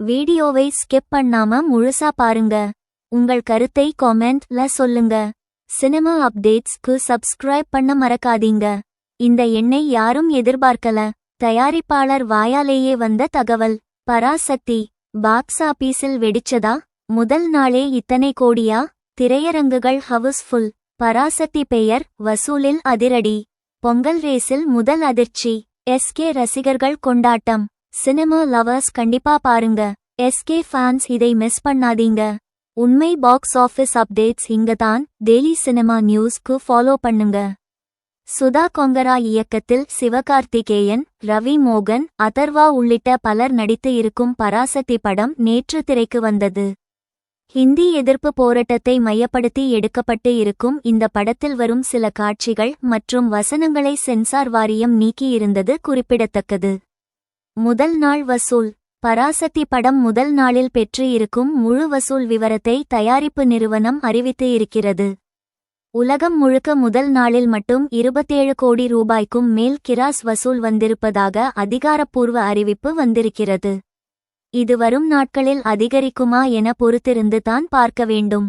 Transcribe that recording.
வீடியோவை ஸ்கிப் பண்ணாம முழுசா பாருங்க. உங்கள் கருத்தை காமெண்ட்ல சொல்லுங்க. சினிமா அப்டேட்ஸ்க்கு சப்ஸ்கிரைப் பண்ண மறக்காதீங்க. இந்த எண்ணை யாரும் எதிர்பார்க்கல. தயாரிப்பாளர் வாயாலேயே வந்த தகவல். பராசக்தி பாக்ஸ் ஆபீஸில் வெடிச்சதா? முதல் நாளே இத்தனை கோடியா? திரையரங்குகள் ஹவுஸ்ஃபுல் பராசக்தி பெயர் வசூலில் அதிரடி. பொங்கல் ரேஸில் முதல் அதிர்ச்சி. எஸ்கே ரசிகர்கள் கொண்டாட்டம். சினிமா லவர்ஸ் கண்டிப்பா பாருங்க. எஸ்கே ஃபேன்ஸ் இதை மிஸ் பண்ணாதீங்க. உண்மை பாக்ஸ் ஆஃபீஸ் அப்டேட்ஸ் இங்க தான் டெய்லி சினிமா நியூஸ்க்கு ஃபாலோ பண்ணுங்க. சுதா கொங்கரா இயக்கத்தில் சிவகார்த்திகேயன் ரவி மோகன் அதர்வா உள்ளிட்ட பலர் நடித்து இருக்கும் பராசக்தி படம் நேற்று திரைக்கு வந்தது. ஹிந்தி எதிர்ப்பு போராட்டத்தை மையப்படுத்தி எடுக்கப்பட்டு இருக்கும் இந்த படத்தில் வரும் சில காட்சிகள் மற்றும் வசனங்களை சென்சார் வாரியம் நீக்கியிருந்தது குறிப்பிடத்தக்கது. முதல் நாள் வசூல். பராசக்தி படம் முதல் நாளில் பெற்று இருக்கும் முழு வசூல் விவரத்தை தயாரிப்பு நிறுவனம் அறிவித்து இருக்கிறது. உலகம் முழுக்க முதல் நாளில் மட்டும் இருபத்தேழு கோடி ரூபாய்க்கும் மேல் கிராஸ் வசூல் வந்திருப்பதாக அதிகாரப்பூர்வ அறிவிப்பு வந்திருக்கிறது. இது வரும் நாட்களில் அதிகரிக்குமா என பொறுத்திருந்து தான் பார்க்க வேண்டும்.